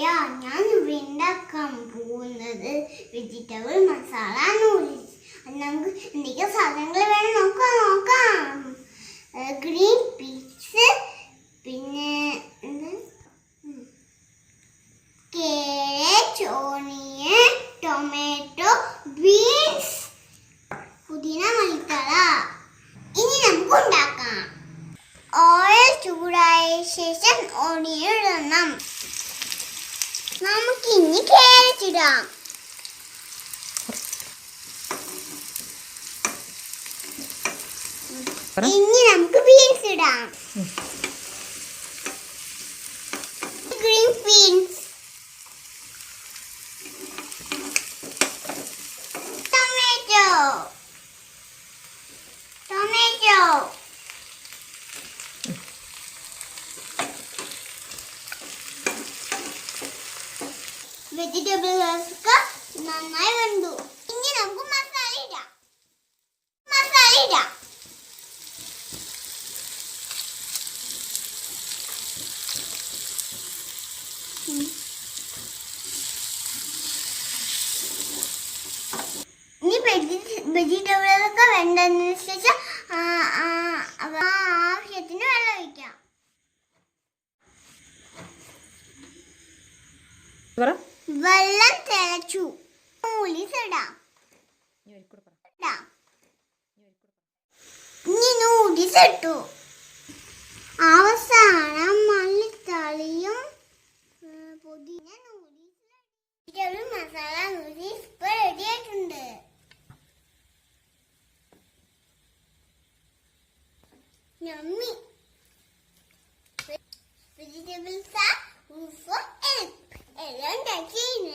പറയാ ഞാൻ ഇവിടെ ഉണ്ടാക്കാൻ പോകുന്നത് വെജിറ്റബിൾ മസാല നൂഡിൽസ് അത് നമുക്ക് എന്തൊക്കെ സാധനങ്ങൾ വേണം. നോക്കാം നോക്കാം. ഗ്രീൻ പീസ് പിന്നെ കേരറ്റ് ഓണിയൻ ടൊമാറ്റോ ബീൻസ് പുതിന മല്ലിത്തള ഇനി നമുക്ക് ഉണ്ടാക്കാം. ഓയിൽ ചൂടായ ശേഷം ഓണിയൻ നമുക്ക് ഇനി കാരറ്റ് ഇടാം ഇനി നമുക്ക് ബീൻസ് ഇടാം green beans tomato tomato vegetables ഒക്കെ നന്നായി വെന്തു. ഇനി നമുക്ക് മസാല ഇടാം. മസാല ഇടാം. ഇനി വെജിറ്റബിളൊക്കെ വേണ്ടതിന് ശേഷം വെള്ളം തിളച്ചു. നൂലിസ് ഇടാം. ഇടാം. ഇനി നൂഡിൽസ് ഇട്ടു. അവസാനം മല്ലിത്തളിയും പുതിന നൂഡിൽസ് മസാല നൂഡിൽസ് ഇപ്പൊ റെഡിയായിട്ടുണ്ട് Yummy. Vegetables are good for 给人点金鱼